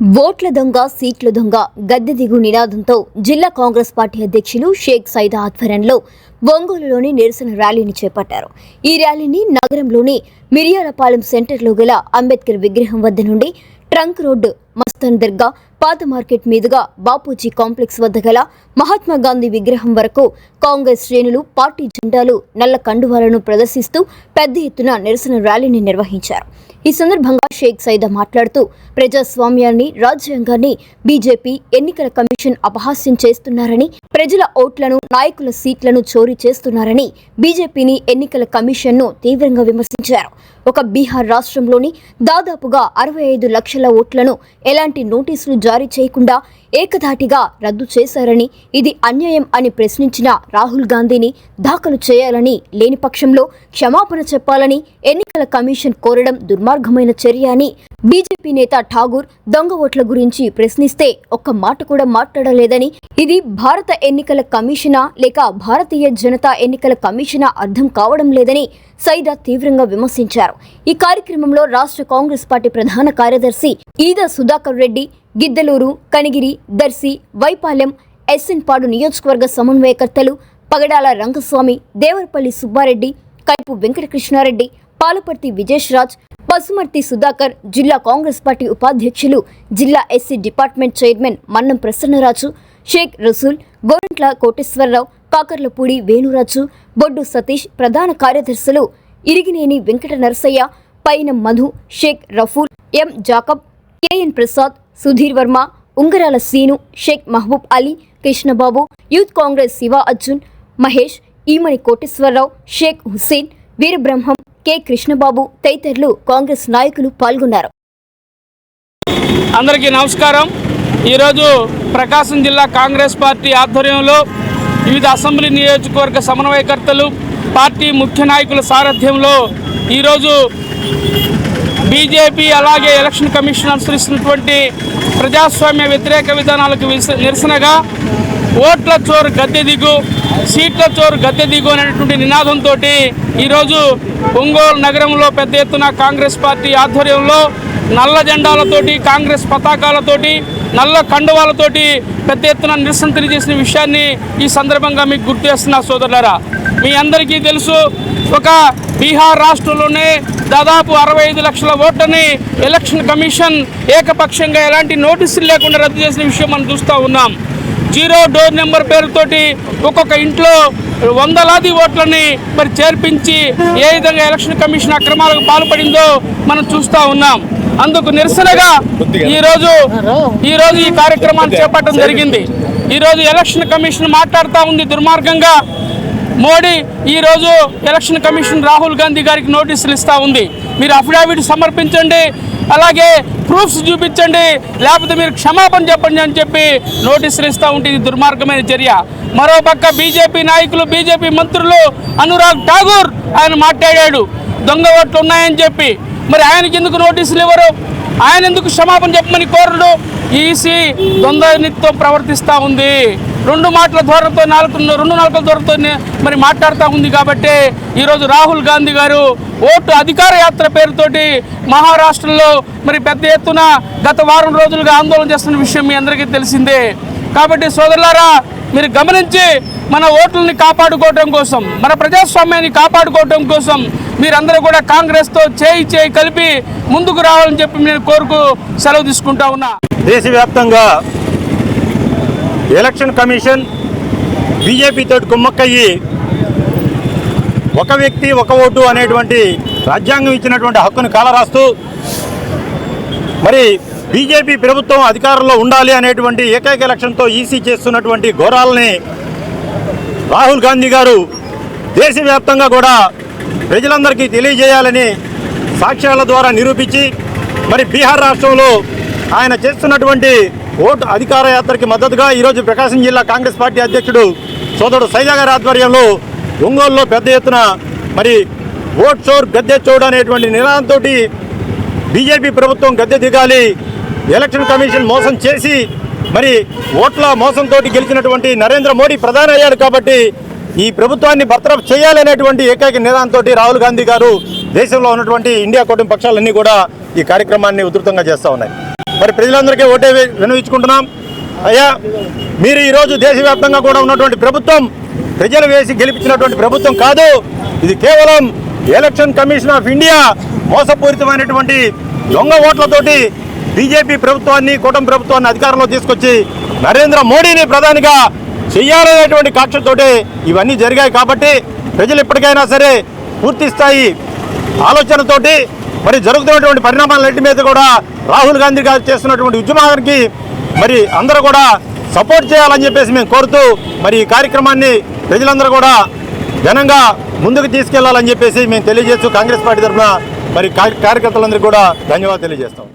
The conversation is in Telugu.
ఓట్ల దొంగ సీట్ల దొంగ గద్దె దిగు నినాదంతో జిల్లా కాంగ్రెస్ పార్టీ అధ్యక్షులు షేక్ సైదా ఆధ్వర్యంలో ఒంగోలులోని నిరసన ర్యాలీని చేపట్టారు. ఈ ర్యాలీని నగరంలోని మిరియాలపాలెం సెంటర్లో గల అంబేద్కర్ విగ్రహం వద్ద నుండి ట్రంక్ రోడ్డు మస్తాన్ దర్గా పాత మార్కెట్ మీదుగా బాపూజీ కాంప్లెక్స్ వద్ద గల మహాత్మా గాంధీ విగ్రహం వరకు కాంగ్రెస్ శ్రేణులు పార్టీ జెండాలు నల్ల కండువాలను ప్రదర్శిస్తూ పెద్ద ఎత్తున నిరసన ర్యాలీని నిర్వహించారు. ఈ సందర్భంగా షేక్ సైదా మాట్లాడుతూ ప్రజాస్వామ్యాన్ని రాజ్యాంగాన్ని బీజేపీ ఎన్నికల కమిషన్ అపహాస్యం చేస్తున్నారని ప్రజల ఓట్లను నాయకుల సీట్లను చోరీ చేస్తున్నారని బీజేపీని ఎన్నికల కమిషన్ను తీవ్రంగా విమర్శించారు. ఒక బీహార్ రాష్ట్రంలోని దాదాపుగా అరవై ఐదు లక్షల ఓట్లను ఎలాంటి నోటీసులు జారీ చేయకుండా ఏకధాటిగా రద్దు చేశారని ఇది అన్యాయం అని ప్రశ్నించిన రాహుల్ గాంధీని దాఖలు చేయాలని లేని పక్షంలో క్షమాపణ చెప్పాలని ఎన్నికల కమిషన్ కోరడం దుర్మార్గమైన చర్య అని బీజేపీ నేత ఠాగూర్ దొంగ ఓట్ల గురించి ప్రశ్నిస్తే ఒక్క మాట కూడా మాట్లాడలేదని. ఇది భారత ఎన్నికల కమిషనా లేక భారతీయ జనతా ఎన్నికల కమిషనా అర్థం కావడం లేదని సైదా తీవ్రంగా విమర్శించారు. ఈ కార్యక్రమంలో రాష్ట్ర కాంగ్రెస్ పార్టీ ప్రధాన కార్యదర్శి ఈద సుధాకర్ రెడ్డి గిద్దలూరు కనిగిరి దర్శి వైపాలెం ఎస్ఎన్పాడు నియోజకవర్గ సమన్వయకర్తలు పగడాల రంగస్వామి దేవరపల్లి సుబ్బారెడ్డి కైపు వెంకటకృష్ణారెడ్డి పాలపర్తి విజేష్ రాజ్ పసుమర్తి సుధాకర్ జిల్లా కాంగ్రెస్ పార్టీ ఉపాధ్యక్షులు జిల్లా SC department chairman Mannam Prasannaraju Sheikh Rasool Gorantla Koteswararao Kakarlapudi Venuraju Boddu Satish ప్రధాన కార్యదర్శులు ఇరిగినేని వెంకట నరసయ్య పైన Madhu Shaik Rafool M Jacob K N Prasad Sudheer Varma Ungarala Seenu Shaik Mahaboob Ali Krishnababu youth Congress Shiva Arjun Mahesh Eemani Koteswararao Shaik Hussain Veerabrahmam K. Krishnababu తదితరులు కాంగ్రెస్ నాయకులు పాల్గొన్నారు. అందరికీ నమస్కారం. ఈరోజు ప్రకాశం జిల్లా కాంగ్రెస్ పార్టీ ఆధ్వర్యంలో వివిధ అసెంబ్లీ నియోజకవర్గ సమన్వయకర్తలు పార్టీ ముఖ్య నాయకుల సారథ్యంలో ఈరోజు బీజేపీ అలాగే ఎలక్షన్ కమిషన్ అనుసరిస్తున్నటువంటి ప్రజాస్వామ్య వ్యతిరేక విధానాలకు నిరసనగా ఓట్ల చోరు గద్దె దిగు సీట్ల చోరు గద్దె దిగు అనేటువంటి నినాదంతో ఈరోజు ఒంగోలు నగరంలో పెద్ద ఎత్తున కాంగ్రెస్ పార్టీ ఆధ్వర్యంలో నల్ల జెండాలతోటి కాంగ్రెస్ పతాకాలతోటి నల్ల కండువాలతోటి పెద్ద ఎత్తున నిరసన తెలియజేసిన విషయాన్ని ఈ సందర్భంగా మీకు గుర్తు చేస్తున్నా సోదరులారా. మీ అందరికీ తెలుసు ఒక బీహార్ రాష్ట్రంలోనే దాదాపు అరవై ఐదు లక్షల ఓట్లని ఎలక్షన్ కమిషన్ ఏకపక్షంగా ఎలాంటి నోటీసులు లేకుండా రద్దు చేసిన విషయం మనం చూస్తూ ఉన్నాం. జీరో డోర్ నెంబర్ పేరుతోటి ఒక్కొక్క ఇంట్లో వందలాది ఓట్లని మరి చేర్పించి ఏ విధంగా ఎలక్షన్ కమిషన్ అక్రమాలకు పాల్పడిందో మనం చూస్తూ ఉన్నాం. అందుకు నిరసనగా ఈరోజు ఈరోజు ఈ కార్యక్రమాన్ని చేపట్టడం జరిగింది. ఈరోజు ఎలక్షన్ కమిషన్ మాట్లాడుతూ ఉంది దుర్మార్గంగా. మోడీ ఈరోజు ఎలక్షన్ కమిషన్ రాహుల్ గాంధీ గారికి నోటీసులు ఇస్తూ ఉంది. మీరు అఫిడవిట్ సమర్పించండి. అలాగే ప్రూఫ్స్ చూపించండి లేకపోతే మీరు క్షమాపణ చెప్పండి అని చెప్పి నోటీసులు ఇస్తూ ఉంటే ఇది దుర్మార్గమైన చర్య. మరోపక్క బీజేపీ నాయకులు బీజేపీ మంత్రులు అనురాగ్ ఠాగూర్ ఆయన మాట్లాడాడు దొంగ ఓట్లు ఉన్నాయని చెప్పి. మరి ఆయనకి ఎందుకు నోటీసులు ఇవ్వరు? ఆయన ఎందుకు క్షమాపణ చెప్పమని కోరడు? ఈసీ ద్వంద్వనిత్వం ప్రవర్తిస్తూ ఉంది. రెండు మాటల ధోరణితో నాలుగు రెండు నాలుగుల ధోరణితో మరి మాట్లాడుతూ ఉంది కాబట్టి ఈరోజు రాహుల్ గాంధీ గారు ఓటు అధికార యాత్ర పేరుతోటి మహారాష్ట్రలో మరి పెద్ద ఎత్తున గత వారం రోజులుగా ఆందోళన చేస్తున్న విషయం మీ అందరికీ తెలిసిందే. కాబట్టి సోదరులారా మీరు గమనించి మన ఓట్లని కాపాడుకోవటం కోసం మన ప్రజాస్వామ్యాన్ని కాపాడుకోవటం కోసం మీరందరూ కూడా కాంగ్రెస్తో చేయి చేయి కలిపి ముందుకు రావాలని చెప్పి నేను కోరుకు సెలవు తీసుకుంటా ఉన్నా. దేశవ్యాప్తంగా ఎలక్షన్ కమిషన్ బీజేపీతో కుమ్మక్కయ్యి ఒక వ్యక్తి ఒక ఓటు అనేటువంటి రాజ్యాంగం ఇచ్చినటువంటి హక్కును కాలరాస్తూ మరి బీజేపీ ప్రభుత్వం అధికారంలో ఉండాలి అనేటువంటి ఏకైక ఎలక్షన్తో ఈసీ చేస్తున్నటువంటి ఘోరాలని రాహుల్ గాంధీ గారు దేశవ్యాప్తంగా కూడా ప్రజలందరికీ తెలియజేయాలని సాక్ష్యాల ద్వారా నిరూపించి మరి బీహార్ రాష్ట్రంలో ఆయన చేస్తున్నటువంటి ఓటు అధికార యాత్రకి మద్దతుగా ఈరోజు ప్రకాశం జిల్లా కాంగ్రెస్ పార్టీ అధ్యక్షుడు సోదరుడు సైజా గారి ఆధ్వర్యంలో ఒంగోలులో పెద్ద ఎత్తున మరి ఓట్ చోర్ గద్దె చోడు అనేటువంటి నినాదంతో బీజేపీ ప్రభుత్వం గద్దె దిగాలి ఎలక్షన్ కమిషన్ మోసం చేసి మరి ఓట్ల మోసంతో గెలిచినటువంటి నరేంద్ర మోడీ ప్రధాని అయ్యాడు కాబట్టి ఈ ప్రభుత్వాన్ని బర్తరఫ్ చేయాలనేటువంటి ఏకైక నినాదంతో రాహుల్ గాంధీ గారు దేశంలో ఉన్నటువంటి ఇండియా కూటమి పక్షాలన్నీ కూడా ఈ కార్యక్రమాన్ని ఉధృతంగా చేస్తూ ఉన్నాయి. మరి ప్రజలందరికీ ఓటే వినవించుకుంటున్నాం విన్నవించుకుంటున్నాం అయ్యా మీరు ఈరోజు దేశవ్యాప్తంగా కూడా ఉన్నటువంటి ప్రభుత్వం ప్రజలు వేసి గెలిపించినటువంటి ప్రభుత్వం కాదు. ఇది కేవలం ఎలక్షన్ కమిషన్ ఆఫ్ ఇండియా మోసపూరితమైనటువంటి దొంగ ఓట్లతోటి బీజేపీ ప్రభుత్వాన్ని కూటమి ప్రభుత్వాన్ని అధికారంలో తీసుకొచ్చి నరేంద్ర మోడీని ప్రధానిగా చెయ్యాలనేటువంటి కాక్షతోటి ఇవన్నీ జరిగాయి కాబట్టి ప్రజలు ఇప్పటికైనా సరే పూర్తి స్థాయి ఆలోచనతోటి మరి జరుగుతున్నటువంటి పరిణామాలన్నింటి మీద కూడా రాహుల్ గాంధీ గారు చేస్తున్నటువంటి ఉద్యమానికి మరి అందరూ కూడా సపోర్ట్ చేయాలని చెప్పేసి మేము కోరుతూ మరి ఈ కార్యక్రమాన్ని ప్రజలందరూ కూడా ఘనంగా ముందుకు తీసుకెళ్ళాలని చెప్పేసి మేము తెలియజేస్తూ కాంగ్రెస్ పార్టీ తరఫున మరి కార్యకర్తలందరికీ కూడా ధన్యవాదాలు తెలియజేస్తాం.